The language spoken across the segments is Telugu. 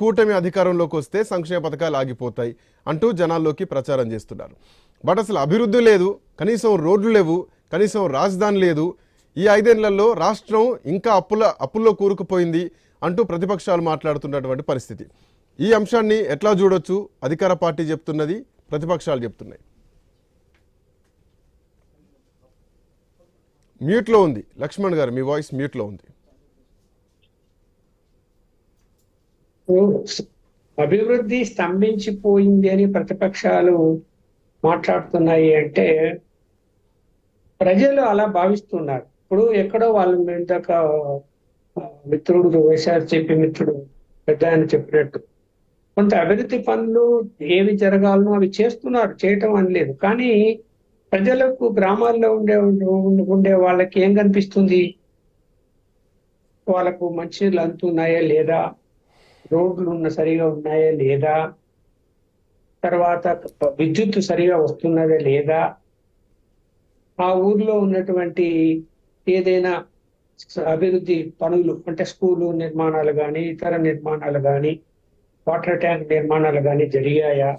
కూటమి అధికారంలోకి వస్తే సంక్షేమ పథకాలు ఆగిపోతాయి అంటూ జనాల్లోకి ప్రచారం చేస్తున్నారు. బట్ అసలు అభివృద్ధి లేదు కనీసం రోడ్లు లేవు కనీసం రాజధాని లేదు. ఈ ఐదేళ్ళలో రాష్ట్రం ఇంకా అప్పుల అప్పుల్లో కూరుకుపోయింది అంటూ ప్రతిపక్షాలు మాట్లాడుతున్నటువంటి పరిస్థితి. ఈ అంశాన్ని ఎట్లా చూడొచ్చు? అధికార పార్టీ చెప్తున్నది ప్రతిపక్షాలు చెప్తున్నాయి. మ్యూట్లో ఉంది. లక్ష్మణ్ గారు మీ వాయిస్ మ్యూట్లో ఉంది. అభివృద్ధి స్తంభించిపోయింది అని ప్రతిపక్షాలు మాట్లాడుతున్నాయి అంటే ప్రజలు అలా భావిస్తున్నారు. ఇప్పుడు ఎక్కడో వాళ్ళ ఇందాక మిత్రుడు వైఎస్ఆర్ చెప్పి మిత్రుడు పెద్ద ఆయన చెప్పినట్టు కొంత అభివృద్ధి పనులు ఏవి జరగాలనో అవి చేస్తున్నారు చేయటం అని లేదు. కానీ ప్రజలకు గ్రామాల్లో ఉండే ఉండే వాళ్ళకి ఏం కనిపిస్తుంది? వాళ్ళకు మంచినీళ్ళు అందుతున్నాయా లేదా? రోడ్లు ఉన్న సరిగా ఉన్నాయా లేదా? తర్వాత విద్యుత్ సరిగా వస్తున్నదా లేదా? ఆ ఊర్లో ఉన్నటువంటి ఏదైనా అభివృద్ధి పనులు అంటే స్కూలు నిర్మాణాలు కానీ ఇతర నిర్మాణాలు కానీ వాటర్ ట్యాంక్ నిర్మాణాలు కానీ జరిగాయా?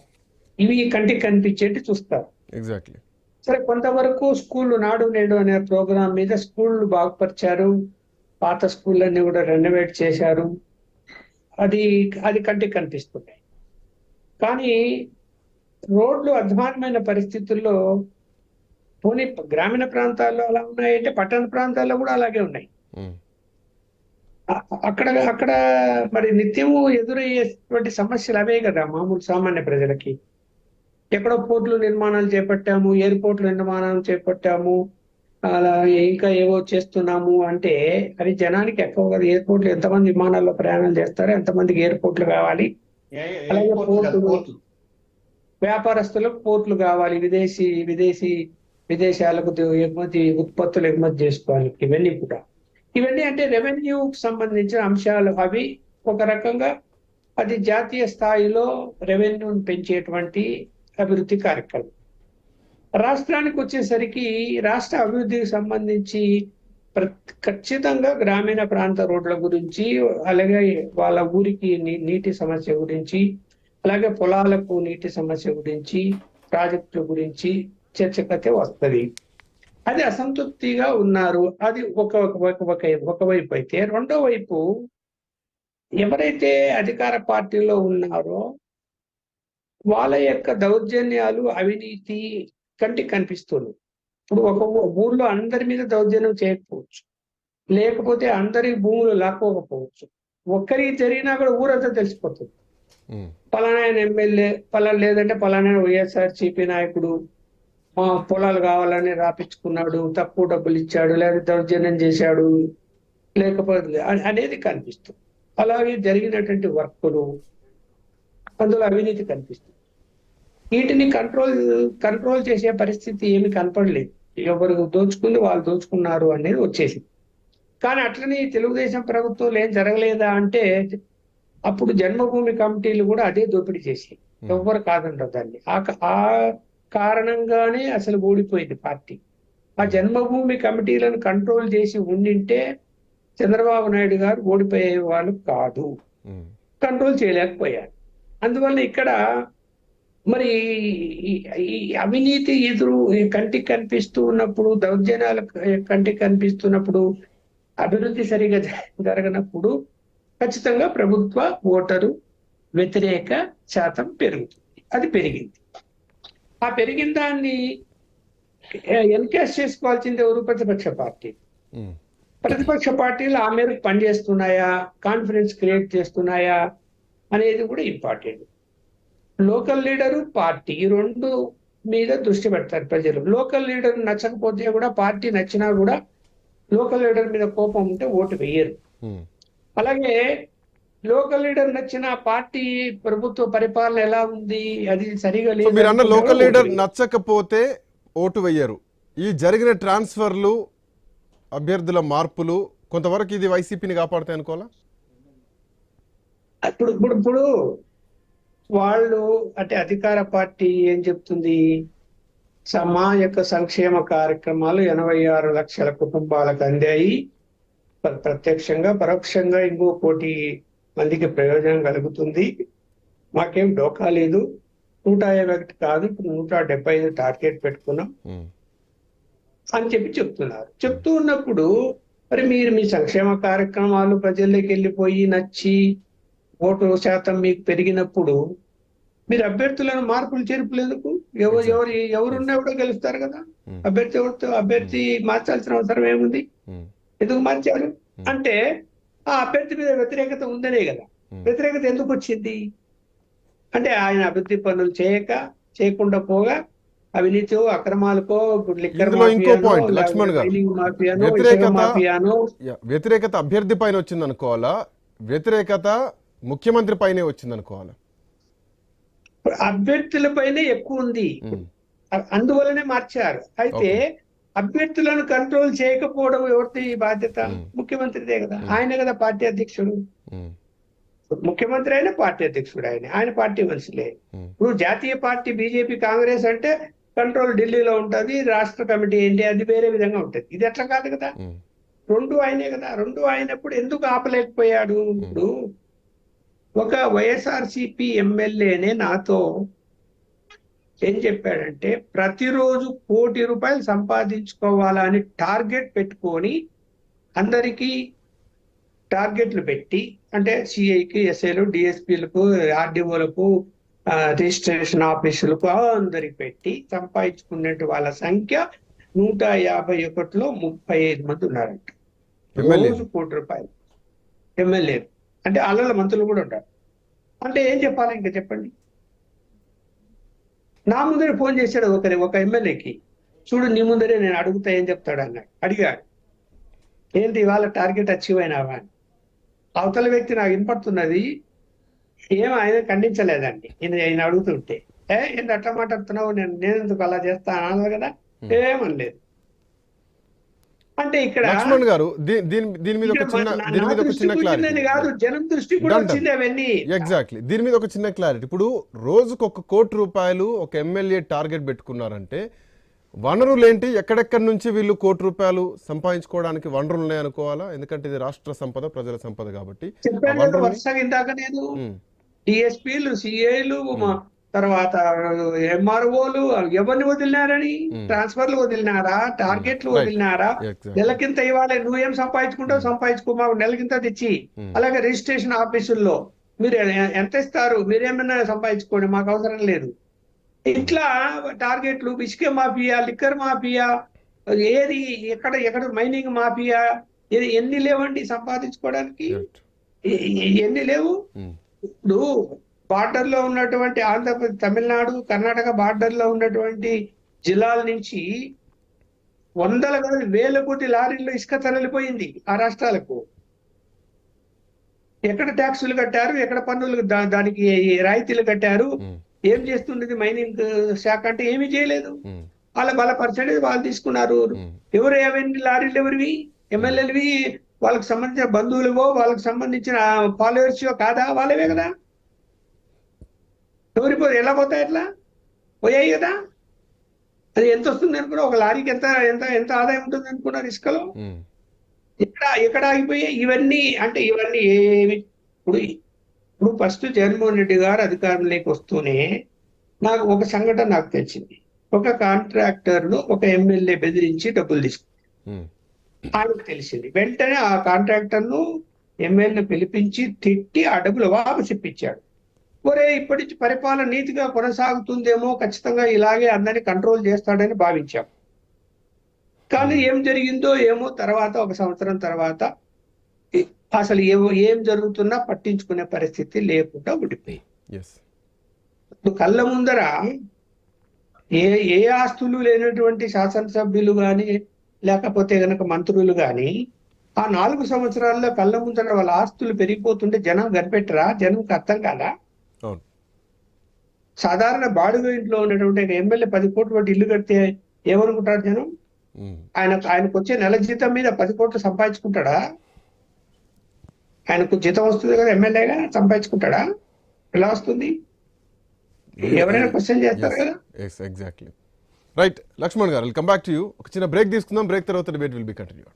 ఇవి కంటికి కనిపించేట్టు చూస్తారు. ఎగ్జాక్ట్లీ సరే కొంతవరకు స్కూళ్ళు నాడు నేడు అనే ప్రోగ్రాం మీద స్కూళ్ళు బాగుపరిచారు. పాత స్కూళ్ళన్నీ కూడా రెనోవేట్ చేశారు. అది అది కంటికి కనిపిస్తున్నాయి కానీ రోడ్లు అధ్వానమైన పరిస్థితుల్లో పోనీ గ్రామీణ ప్రాంతాల్లో అలా ఉన్నాయంటే పట్టణ ప్రాంతాల్లో కూడా అలాగే ఉన్నాయి. అక్కడ అక్కడ మరి నిత్యము ఎదురయ్యేటువంటి సమస్యలు అవే కదా మామూలు సామాన్య ప్రజలకి. ఎక్కడో పోర్టులు నిర్మాణాలు చేపట్టాము ఎయిర్పోర్ట్లు నిర్మాణాలు చేపట్టాము అలా ఇంకా ఏవో చేస్తున్నాము అంటే అది జనానికి ఎక్కువ కదా ఎయిర్పోర్ట్లు ఎంతమంది విమానాల్లో ప్రయాణాలు చేస్తారు ఎంతమందికి ఎయిర్పోర్ట్లు కావాలి? అలాగే పోర్టులు. వ్యాపారస్తులకు పోర్ట్లు కావాలి విదేశీ విదేశీ విదేశాలకు ఎగుమతి ఉత్పత్తులు ఎగుమతి చేసుకోవాలి ఇవన్నీ కూడా. ఇవన్నీ అంటే రెవెన్యూకి సంబంధించిన అంశాలు. అవి ఒక రకంగా అది జాతీయ స్థాయిలో రెవెన్యూని పెంచేటువంటి అభివృద్ధి కార్యక్రమం. రాష్ట్రానికి వచ్చేసరికి రాష్ట్ర అభివృద్ధికి సంబంధించి ఖచ్చితంగా గ్రామీణ ప్రాంత రోడ్ల గురించి అలాగే వాళ్ళ ఊరికి నీటి సమస్య గురించి అలాగే పొలాలకు నీటి సమస్య గురించి ప్రాజెక్టుల గురించి చర్చకైతే వస్తుంది. అది అసంతృప్తిగా ఉన్నారు. అది ఒక ఒక ఒక ఒకవైపు అయితే రెండో వైపు ఎవరైతే అధికార పార్టీలో ఉన్నారో వాళ్ళ యొక్క దౌర్జన్యాలు అవినీతి కంటికి కనిపిస్తుంది. ఇప్పుడు ఒక ఊర్లో అందరి మీద దౌర్జన్యం చేయకపోవచ్చు. లేకపోతే అందరి భూములు లాక్కోకపోవచ్చు. ఒక్కరికి జరిగినా కూడా ఊరంతా తెలిసిపోతుంది. పలానా ఆయన ఎమ్మెల్యే పలానా లేదంటే పలానా వైఎస్ఆర్ సిపి నాయకుడు మా పొలాలు కావాలని రాపించుకున్నాడు తక్కువ డబ్బులు ఇచ్చాడు లేదా దౌర్జన్యం చేశాడు లేకపోతే అనేది కనిపిస్తుంది. అలాగే జరిగినటువంటి వర్కులు అందులో అవినీతి కనిపిస్తుంది. వీటిని కంట్రోల్ కంట్రోల్ చేసే పరిస్థితి ఏమి కనపడలేదు. ఎవరు దోచుకుంది వాళ్ళు దోచుకున్నారు అనేది వచ్చేసింది. కానీ అట్లనే తెలుగుదేశం ప్రభుత్వంలో ఏం జరగలేదా అంటే అప్పుడు జన్మభూమి కమిటీలు కూడా అదే దోపిడీ చేసి ఎవ్వరు కాదంటారు దాన్ని. ఆ కారణంగానే అసలు ఓడిపోయింది పార్టీ. ఆ జన్మభూమి కమిటీలను కంట్రోల్ చేసి ఉండింటే చంద్రబాబు నాయుడు గారు ఓడిపోయే వాళ్ళు కాదు. కంట్రోల్ చేయలేకపోయారు. అందువల్ల ఇక్కడ మరి ఈ- అవినీతి ఎదురు కంటికి కనిపిస్తూ ఉన్నప్పుడు దౌర్జన్యాలు కంటికి కనిపిస్తున్నప్పుడు అభివృద్ధి సరిగా జరగనప్పుడు ఖచ్చితంగా ప్రభుత్వ ఓటరు వ్యతిరేక శాతం పెరుగుతుంది. అది పెరిగింది. ఆ పెరిగిన దాన్ని ఎన్కేస్ చేసుకోవాల్సింది ఎవరు? ప్రతిపక్ష పార్టీ. ప్రతిపక్ష పార్టీలు ఆ మేరకు పనిచేస్తున్నాయా? Confidence create చేస్తున్నాయా? అనేది కూడా ఇంపార్టెంట్. లోకల్ లీడరు పార్టీ ఈ రెండు మీద దృష్టి పెడతారు ప్రజలు. లోకల్ లీడర్ నచ్చకపోతే కూడా పార్టీ నచ్చినా కూడా లోకల్ లీడర్ మీద కోపం ఉంటే ఓటు వేయరు. అలాగే లోకల్ లీడర్ నచ్చిన పార్టీ ప్రభుత్వ పరిపాలన ఎలా ఉంది అది సరిగా లేదు మీరు అన్న లోకల్ లీడర్ వేయరు. నచ్చకపోతే ఓటు వెయ్యరు ఈ జరిగిన ట్రాన్స్ఫర్లు అభ్యర్థుల మార్పులు కొంతవరకు ఇది వైసీపీని కాపాడుతాయి అనుకోవాలా ఇప్పుడు ఇప్పుడు ఇప్పుడు వాళ్ళు అంటే అధికార పార్టీ ఏం చెప్తుంది? సమా యొక్క సంక్షేమ కార్యక్రమాలు ఎనభై ఆరు లక్షల కుటుంబాలకు అందాయి. ప్ర- ప్రత్యక్షంగా పరోక్షంగా ఇంకో కోటి మందికి ప్రయోజనం కలుగుతుంది. మాకేం డోకా లేదు. నూట యాభై ఒకటి కాదు ఇప్పుడు నూట డెబ్బై ఐదు టార్గెట్ పెట్టుకున్నాం. అని చెప్పి చెప్తున్నారు. చెప్తూ ఉన్నప్పుడు మరి మీరు మీ సంక్షేమ కార్యక్రమాలు ప్రజల్లోకి వెళ్ళిపోయి నచ్చి ఓటు శాతం మీకు పెరిగినప్పుడు మీరు అభ్యర్థులను మార్పులు చేర్పులు ఎందుకు ఎవరు ఎవరు ఎవరున్నా కూడా గెలుస్తారు కదా? ఉమ్, అభ్యర్థి ఎవరితో అభ్యర్థి మార్చాల్సిన అవసరం ఏముంది? ఉమ్, ఎందుకు మార్చారు? అంటే ఆ అభ్యర్థి మీద వ్యతిరేకత ఉందనే కదా. వ్యతిరేకత ఎందుకు వచ్చింది? అంటే ఆయన అభివృద్ధి పనులు చేయక చేయకుండా పోగా అవినీతి అక్రమాలకో వ్యతిరేకత అభ్యర్థి పైన వచ్చింది అనుకోవాలా వ్యతిరేకత ముఖ్యమంత్రి పైనే వచ్చింది అనుకోవాలా అభ్యర్థులపైనే ఎక్కువ ఉంది. ఉమ్, అ- అందువల్లనే మార్చారు. అయితే అభ్యర్థులను కంట్రోల్ చేయకపోవడం ఎవరిది బాధ్యత. ముఖ్యమంత్రిదే కదా. ఆయన కదా పార్టీ అధ్యక్షుడు. ముఖ్యమంత్రి అయినా పార్టీ అధ్యక్షుడు ఆయన. ఆయన పార్టీ మనుషులే. ఇప్పుడు జాతీయ పార్టీ బీజేపీ కాంగ్రెస్ అంటే కంట్రోల్ ఢిల్లీలో ఉంటది రాష్ట్ర కమిటీ ఏంటి అది వేరే విధంగా ఉంటది. ఇది ఎట్లా కాదు కదా. రెండు ఆయనే కదా. రెండు ఆయనప్పుడు ఎందుకు ఆపలేకపోయాడు? ఇప్పుడు ఒక వైఎస్ఆర్సిపి ఎమ్మెల్యేనే నాతో ఏం చెప్పాడంటే ప్రతిరోజు కోటి రూపాయలు సంపాదించుకోవాలని టార్గెట్ పెట్టుకొని అందరికీ టార్గెట్లు పెట్టి అంటే సిఐకి ఎస్ఐలు డిఎస్పీలకు ఆర్డీఓలకు రిజిస్ట్రేషన్ ఆఫీసులకు అందరికి పెట్టి సంపాదించుకున్నట్టు వాళ్ళ సంఖ్య నూట యాభై ఒకటిలో ముప్పై ఐదు మంది ఉన్నారంట. రోజు కోటి రూపాయలు. ఎమ్మెల్యే అంటే అల్లల మంత్రులు కూడా ఉంటారు. అంటే ఏం చెప్పాలి ఇంకా చెప్పండి? నా ముందరే ఫోన్ చేశాడు ఒకరి ఒక ఎమ్మెల్యేకి. చూడు నీ ముందరే నేను అడుగుతా ఏం చెప్తాడు అన్నాడు. అడిగాడు. ఏంటి ఇవాళ టార్గెట్ అచీవ్ అయినావా అని. అవతల వ్యక్తి నాకు వినపడుతున్నది ఏం ఆయన ఖండించలేదండి. ఈయన ఆయన అడుగుతుంటే. ఏ ఏంటి అట్లా మాట్లాడుతున్నావు? నేను నేను ఎందుకు అలా చేస్తా అనాలి కదా. ఏమనలేదు అంటే ఇక్కడ లక్ష్మణ్ గారు దీని దీని మీద ఒక చిన్న దీని మీద ఒక చిన్న వచ్చిందని కాదు క్లారిటీ జనం దృష్టికి కూడా. వచ్చింది అవన్నీ. ఎగ్జాక్ట్లీ దీని మీద ఒక చిన్న క్లారిటీ ఇప్పుడు రోజుకు ఒక కోటి రూపాయలు ఒక ఎమ్మెల్యే టార్గెట్ పెట్టుకున్నారంటే వనరులు ఏంటి ఎక్కడెక్కడి నుంచి వీళ్ళు కోటి రూపాయలు సంపాదించుకోవడానికి వనరులు ఉన్నాయనుకోవాలా? ఎందుకంటే ఇది రాష్ట్ర సంపద ప్రజల సంపద కాబట్టి. డిఎస్పీలు సిఐలు తర్వాత ఎంఆర్ఓలు ఎవరిని వదిలినారని. ట్రాన్స్ఫర్లు వదిలినారా? టార్గెట్లు. వదిలినారా. నెలకింత ఇవ్వాలి. నువ్వేం సంపాదించుకుంటావు? సంపాదించుకో మాకు నెలకింత తెచ్చి. అలాగే రిజిస్ట్రేషన్ ఆఫీసుల్లో మీరు ఎంత ఇస్తారు? మీరేమన్నా సంపాదించుకోండి మాకు అవసరం లేదు. ఇట్లా టార్గెట్లు ఇసుక మాఫియా లిక్కర్ మాఫియా ఏది ఎక్కడ ఎక్కడ మైనింగ్ మాఫియా ఎన్ని లేవండి సంపాదించుకోవడానికి? ఎన్ని లేవు? ఇప్పుడు బార్డర్లో ఉన్నటువంటి ఆంధ్రప్రదేశ్ తమిళనాడు కర్ణాటక బార్డర్లో ఉన్నటువంటి జిల్లాల నుంచి వందల వేల కోటి లారీల్లో ఇసుక తరలిపోయింది ఆ రాష్ట్రాలకు. ఎక్కడ ట్యాక్సులు కట్టారు ఎక్కడ పన్నులు దానికి రాయితీలు కట్టారు ఏం చేస్తున్నది మైనింగ్ శాఖ అంటే ఏమీ చేయలేదు. వాళ్ళ వాళ్ళ పర్సెంటేజ్ వాళ్ళు తీసుకున్నారు. ఎవరు అవన్నీ లారీలు ఎవరివి? ఎమ్మెల్యేలవి? వాళ్ళకి సంబంధించిన బంధువులువో వాళ్ళకి సంబంధించిన ఫాలోవర్స్ కాదా? వాళ్ళవే కదా. ఎవరి పో ఎలా పోతాయి ఎట్లా పోయాయి కదా. అది ఎంత వస్తుంది అనుకున్నా ఒక లారీకి ఎంత ఎంత ఎంత ఆదాయం ఉంటుంది అనుకున్నారు ఇసుకలో ఉమ్, ఎక్కడ ఎక్కడ ఆగిపోయాయి? ఇవన్నీ అంటే ఇవన్నీ ఏమి ఇప్పుడు ఇప్పుడు ఫస్ట్ జగన్మోహన్ రెడ్డి గారు అధికారంలోకి వస్తూనే నాకు ఒక సంఘటన నాకు తెలిసింది. ఒక కాంట్రాక్టర్ను ఒక ఎమ్మెల్యే బెదిరించి డబ్బులు తీసుకు ఉమ్, ఆయనకు తెలిసింది. వెంటనే ఆ కాంట్రాక్టర్ను ఎమ్మెల్యే పిలిపించి తిట్టి ఆ డబ్బులు వాపసు ఇప్పించాడు ఒరే ఇప్పటి నుంచి పరిపాలన నీతిగా కొనసాగుతుందేమో ఖచ్చితంగా ఇలాగే అందరినీ కంట్రోల్ చేస్తాడని భావించాం. కానీ ఏం జరిగిందో ఏమో తర్వాత ఒక సంవత్సరం తర్వాత అసలు ఏమో ఏం జరుగుతున్నా పట్టించుకునే పరిస్థితి లేకుండా ఉండిపోయింది. కళ్ళ ముందర ఏ ఏ ఆస్తులు లేనటువంటి శాసనసభ్యులు గాని లేకపోతే గనక మంత్రులు గాని ఆ నాలుగు సంవత్సరాల్లో కళ్ళ ముందర వాళ్ళ ఆస్తులు పెరిగిపోతుంటే జనం కనిపెట్టరా? జనంకి అర్థం కాదా? సాధారణ బాడుగ ఇంట్లో ఉన్నటువంటి ఒక ఎమ్మెల్యే పది కోట్ల పెట్టి ఇల్లు కడితే ఏమనుకుంటారు జనం? ఆయన ఆయనకు వచ్చే నెల జీతం మీద పది కోట్లు సంపాదించుకుంటాడా? ఆయనకు జీతం వస్తుంది కదా ఎమ్మెల్యేగా సంపాదించుకుంటాడా? ఎలా వస్తుంది? ఎవరైనా క్వశ్చన్ చేస్తారు కదా. ఎగ్జాక్ట్లీ రైట్ లక్ష్మణ్ గారు కమ్ బ్యాక్ టు యూ ఒక చిన్న బ్రేక్ తీసుకుందాం బ్రేక్ తర్వాత డిబేట్ విల్ బి కంటిన్యూ